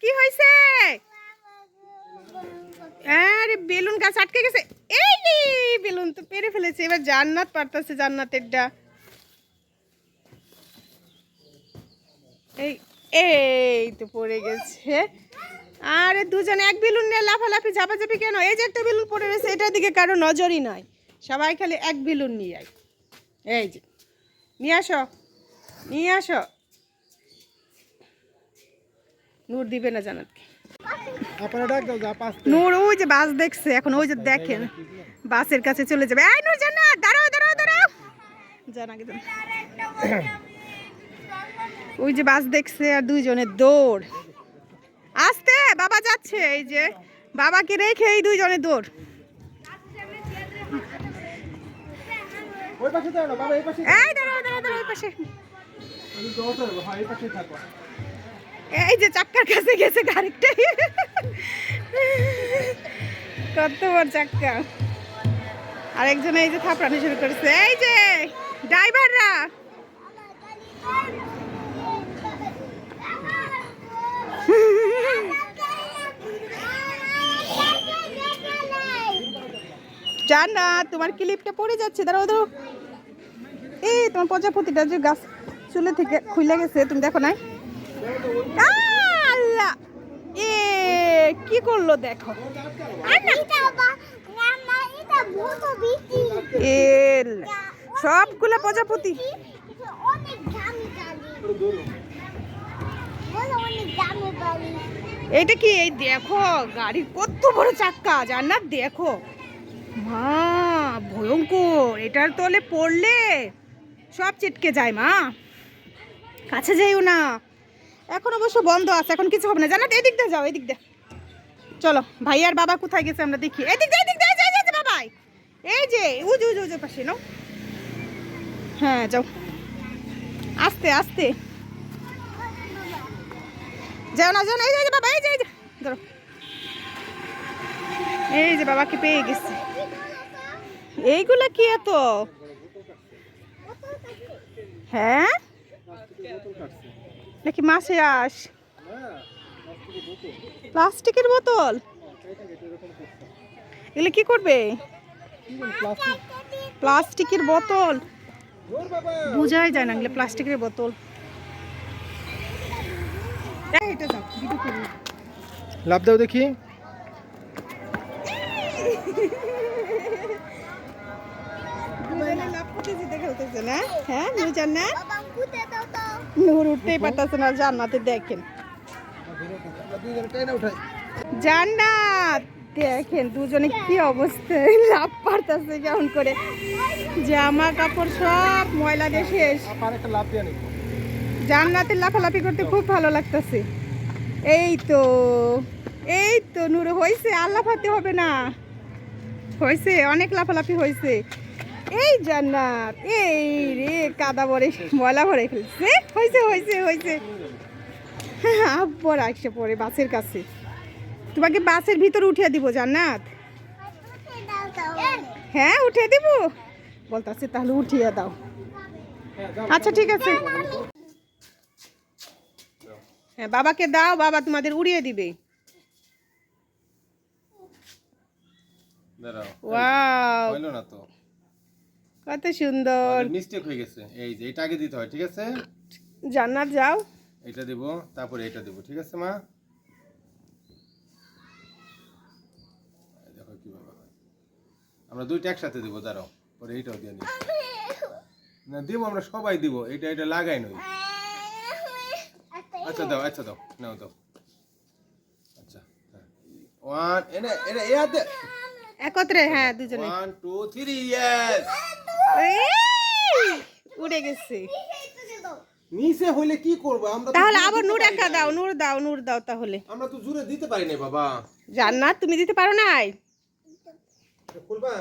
কি হয়েছে আরে, বেলুন গাছ আটকে গেছে। এই বেলুন তো পেরে ফেলেছে। এবার জান্নাত পারতাছে জান্নাতেরটা এই এই তো পড়ে গেছে। আরে, দুজনে এক বেলুন নিয়ে লাফালাফি, ঝাপাঝাপি কেন? এই যে একটা বেলুন পড়ে রয়েছে, এটার দিকে কারও নজরই নাই। সবাই খালি এক বেলুন নিয়ে আয়। এই যে, নিয়ে আসো নিয়ে আসো। নূর দিবে না জানাতকে। নূর ওই যে বাস দেখছে এখন ওই যে দেখেন বাসের কাছে চলে যাবে। এই নূর জানা দাঁড়াও দাঁড়াও দাঁড়াও। দাও ওই যে বাস দেখছে আর দুইজনের দৌড়। আসতে বাবা যাচ্ছে এই যে বাবাকে রেখে এই দুইজনের দৌড়। ওই পাশে দাও না বাবা এই পাশে এই দাঁড়াও দাঁড়াও দাঁড়াও ওই পাশে আমি জল করব হ্যাঁ এই যে চাক্কার কাছে গেছে গাড়িটা কত বড় চাক্কা। আরেকজন এই যে থাপড়ানো শুরু করেছে। এই যে ড্রাইভাররা। জান না তোমার ক্লিপটা পড়ে যাচ্ছে? দাঁড়াও দাঁড়াও। এই তোমার প্রজাপতিটা যে গাছ চুলে থেকে খুলে গেছে, তুমি দেখো নাই? এ, কি করল দেখো? সবগুলা প্রজাপতি। এইটা কি? এই দেখো, গাড়ির কত বড় চাক্কা, জান্নাত দেখো। মা, ভয়ঙ্কর। এটার তলে পড়লে সব চিটকে যায়, মা। কাছে যাইও না। এখন অবশ্য বন্ধ আছে, এখন কিছু হবে না। জানাত এদিক দিয়ে যাও, এদিক দিয়ে। চলো, ভাই আর বাবা কোথায় গেছে আমরা দেখি। এদিক দিয়ে এদিক দিয়ে যাই বাবাই এই যে উজু উজু উজু পাশে, নাও। হ্যাঁ যাও। আস্তে আস্তে। যাও না যাও না, এই যে বাবা এই যে, ধরো। এই যে বাবাকে পেয়ে গেছে। এইগুলা কি এত? হ্যাঁ? নাকি মাসে আস? প্লাস্টিকের বোতল? এগুলো কি করবে? প্লাস্টিকের বোতল। বোঝাই যায় না এগুলো প্লাস্টিকের বোতল। লাভ দাও দেখি। করতে খেলতেছে না হ্যাঁ? নুজান না নূর উঠতেই পারতেছে না, জান্নাতে দেখেন। জান্নাত! দেখেন, দুজনে কি অবস্থা লাভ পারতেছে কেমন করে। জামা কাপড় সব ময়লা দিয়ে শেষ। জান্নাতের লাফালাফি করতে খুব ভালো লাগতেছে। এই তো এই তো, নূর হয়েছে আর লাফাতে হবে না। হয়েছে অনেক লাফালাফি হয়েছে এই জান্নাত এই রে কাদা ভরে ময়লা ভরে ফেলছে। হয়েছে হয়েছে হয়েছে আব্বর আসছে পরে বাসের কাছে। তোমাকে বাসের ভিতর উঠিয়ে দিব জান্নাত। হ্যাঁ উঠিয়ে দিব? বলতাছে তাহলে উঠিয়ে দাও। আচ্ছা ঠিক আছে। হ্যাঁ বাবাকে দাও বাবা তোমাদের উড়িয়ে দিবে। দাঁড়াও। ওয়াও। না তো। কত সুন্দর। মিস্টেক হয়ে গেছে। এই যে এটা আগে দিতে হয় ঠিক আছে? জান্নাত যাও। এটা দেব তারপরে এটা দেব ঠিক আছে মা? দেখো কীভাবে হয়। আমরা দুইটা একসাথে দেবো দাঁড়াও পরে এইটাও দিয়ে নিই। না দেবো আমরা সবাই দিব এটা এটা লাগাই নই। আচ্ছা দাও আচ্ছা দাও নাও দাও। আচ্ছা ওয়ান এনে এনে এ হাতে একত্রে হ্যাঁ দুজনে। ওয়ান টু থ্রি ইয়েস উড়ে গেছে। নিচে হইলে কি করব? আমরা তাহলে আবার নূর পারি একা দাও নূর দাও নূর দাও তাহলে। আমরা তো জুড়ে দিতে পারি না বাবা। জান্নাত তুমি দিতে পারো নাই? খুলবা?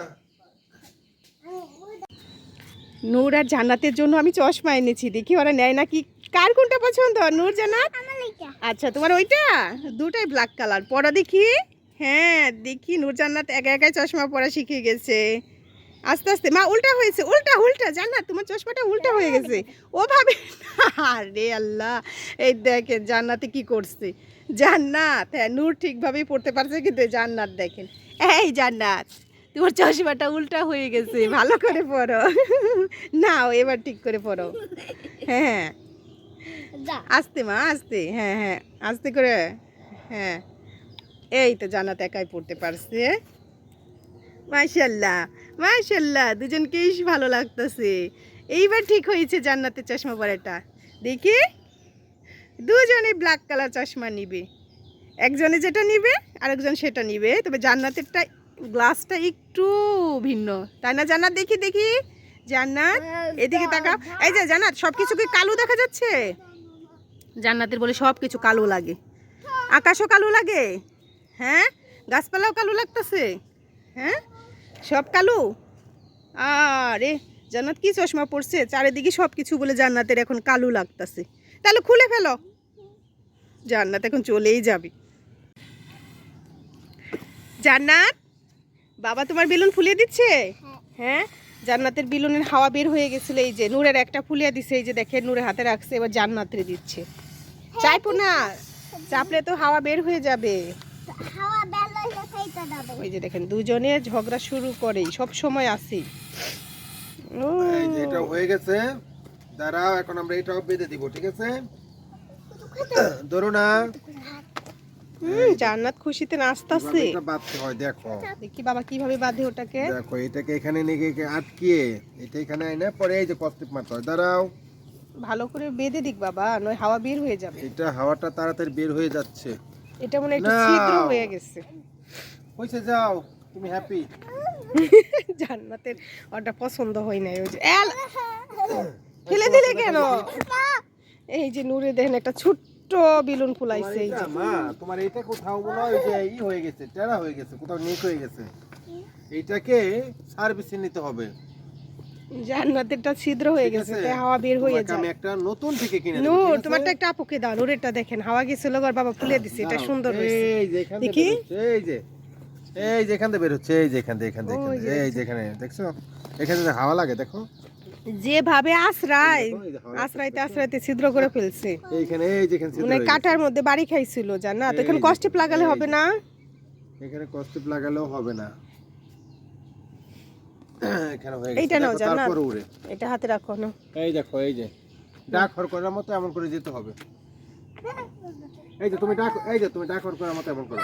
নূর আর জান্নাতের জন্য আমি চশমা এনেছি। দেখি ওরা নেয় নাকি। কার কোনটা পছন্দ? নূর জান্নাত? আচ্ছা তোমার ওইটা? দুটাই ব্ল্যাক কালার পরা দেখি। হ্যাঁ দেখি নূর জান্নাত একা একাই চশমা পরা শিখে গেছে। আস্তে আস্তে মা উল্টা হয়েছে উল্টা উল্টা জান্নাত তোমার চশমাটা উল্টা হয়ে গেছে। ও ভাবে আরে আল্লাহ এই দেখেন জান্নাতে কি করছে। জান্নাত হ্যাঁ নূর ঠিকভাবেই পড়তে পারছে কিন্তু জান্নাত দেখেন। এই জান্নাত তোমার চশমাটা উল্টা হয়ে গেছে ভালো করে পড়ো। নাও এবার ঠিক করে পড়ো। হ্যাঁ। আস্তে মা আস্তে হ্যাঁ হ্যাঁ আস্তে করে হ্যাঁ। এই তো জান্নাত একাই পড়তে পারছে। মাশাল্লাহ মাশাল্লাহ দুজনকেই ভালো লাগতেছে। এইবার ঠিক হয়েছে জান্নাতের চশমা পরাটা। দেখি, দুজনে ব্ল্যাক কালার চশমা নিবে। একজনে যেটা নিবে, আরেকজন সেটা নিবে। তবে জান্নাতেরটা গ্লাসটা একটু ভিন্ন। তাই না জান্নাত? দেখি দেখি। জান্নাত, এদিকে তাকা। এই যে জান্নাত সব কিছু কি কালো দেখা যাচ্ছে? জান্নাতের বলে সব কিছু কালো লাগে। আকাশও কালো লাগে? হ্যাঁ? গাছপালাও কালো লাগতেছে? হ্যাঁ? সব কালো? আরে, জান্নাত কি চশমা পড়ছে চারিদিকে সব কিছু বলে জান্নাতের এখন কালো লাগতেছে। তাহলে খুলে ফেলো। জান্নাত এখন চলেই যাবে। জান্নাত, বাবা তোমার বেলুন ফুলিয়ে দিচ্ছে? হ্যাঁ? জান্নাতের বেলুনের হাওয়া বের হয়ে গেছিল, এই যে নূরের একটা ফুলিয়ে দিছে, এই যে দেখে নূরের হাতে রাখছে, এবার জান্নাতের দিচ্ছে। চাইপো না, চাপলে তো হাওয়া বের হয়ে যাবে হাওয়া বের হইলে খাইতে যাবে ওই যে দেখেন দুজনে ঝগড়া শুরু করেই সব সময় আসি। এই যে এটা হয়ে গেছে। দাঁড়াও এখন আমরা এটাও বেঁধে দিব ঠিক আছে? ধরো না। জান্নাত খুশিতে নাচতাছে। এটা বাঁধতে হয় দেখো। দেখি বাবা কীভাবে বাঁধে ওটাকে। দেখো এটাকে এখানে নিয়ে গিয়ে আটকিয়ে এটা এখানে আইনা পরে এই যে কস্টিপ মারতে হয়। দাঁড়াও। ভালো করে বেঁধে দিক বাবা নয় হাওয়া বের হয়ে যাবে। এটা হাওয়াটা তাড়াতাড়ি বের হয়ে যাচ্ছে। এটা মনে হয় একটু ছিদ্র হয়ে গেছে। হয়েছে যাও তুমি হ্যাপি জান্নাতের ওটা পছন্দ হয় নাই ওই যে। এল! ফেলে দিলে কেন? এই যে নূরে দেখেন একটা ছোট্ট বেলুন ফুলাইছে এই যে। মা তোমার এটা কোথাও মনে হয় যে ই হয়ে গেছে টেরা হয়ে গেছে কোথাও নিক হয়ে গেছে। এইটাকে সার্ভিসে নিতে হবে। জান্নাতেরটা ছিদ্র হয়ে গেছে? হাওয়া বের হয়ে তোমাকে আমি একটা নতুন থেকে কিনে নূর তোমারটা একটা আপুকে দাও নূরেরটা দেখেন হাওয়া গেছিল আর বাবা ফুলে দিছে এটা সুন্দর হয়েছে। এই যে দেখি। এই যে। এই যে এখান থেকে বের হচ্ছে এই যে এখান থেকে এখান থেকে এই যে এখানে দেখছ? এখানে হাওয়া লাগে দেখো। যেভাবে আশ্রায় আশ্রাইতে আশ্রাইতে ছিদ্র করে ফেলছে। এইখানে এই যে এখানে ছিদ্র মানে কাটার মধ্যে বাড়ি খাইছিল জানা তো এখানে যে, কষ্টিপ লাগালে হবে না? এখানে কস্টিপ লাগালেও হবে না। এখানে হয়ে এইটা গেছে নাও, উড়ে। এটা হাতে রাখো না এই দেখো এই যে। ডাক হর করার মতো এমন করে যেতে হবে। এই যে তুমি ডাক এই যে তুমি ডাক হর করার মতো এমন করো।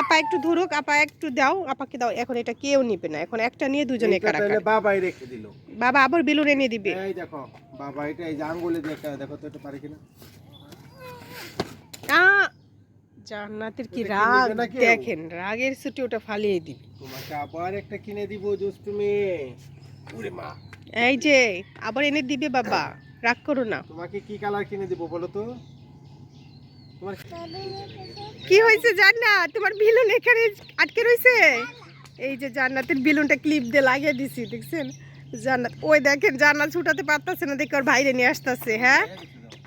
আপা একটু ধরুক আপা একটু দাও আপাকে দাও এখন এটা কেউ নিবে না এখন একটা নিয়ে দুজনে কারাকার। তাহলে বাবাই রেখে দিল। বাবা আবার বেলুন এনে দিবে। এই দেখো বাবা এটা এই যে আঙ্গুলে দিয়ে দেখো তো এটা পারে কিনা। আ, জান্নাতের কি রাগ? দেখেন রাগের ছুটি ওটা ফালিয়ে দিবে। তোমাকে আবার একটা কিনে দিব দুষ্টু মেয়ে। ওরে মা। এই যে আবার এনে দিবে বাবা রাগ করো না। তোমাকে কি কালার কিনে দিব বলো তো? কি হয়েছে জান্নাত? তোমার বেলুন এখানে আটকে রয়েছে এই যে জান্নাতের বেলুনটা ক্লিপ দিয়ে লাগিয়ে দিছি দেখছেন? জান্নাত ওই দেখেন জান্নাত ছুটাতে পারতেছে না দেখে ওর বাইরে নিয়ে আসতেছে হ্যাঁ?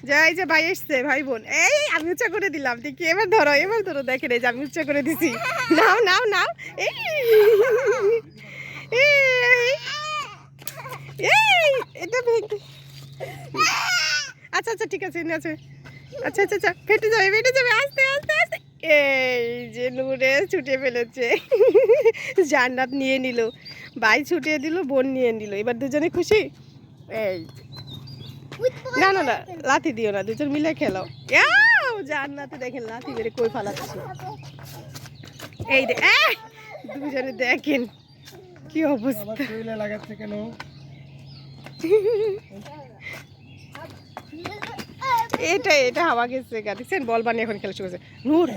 যাই যে ভাই এসছে ভাই বোন এই আমি উচ্চা করে দিলাম দেখি এবার ধরো এবার ধরো দেখেন এই যে আমি উচ্চা করে দিছি। নাও নাও নাও এই এই, এই এটা আচ্ছা আচ্ছা ঠিক আছে আছে আচ্ছা আচ্ছা আচ্ছা ফেটে যাবে ফেটে যাবে আস্তে আস্তে আস্তে। এই যে নূরে ছুটে ফেলেছে। জান্নাত নিয়ে নিল ভাই ছুটিয়ে দিল বোন নিয়ে নিল। এবার দুজনে খুশি? এই না না না লাথি দিও না দুজন মিলে খেলো। জান্নাতে দেখেন লাথি মেরে কই ফালাচ্ছে? এই দে এই, দুজনে দেখেন কি অবস্থা। লাগাচ্ছে কেন? এটা এটা হাওয়া গেছে গা। দেখছেন বল বানিয়ে এখন খেলা শুরু করেছে নূর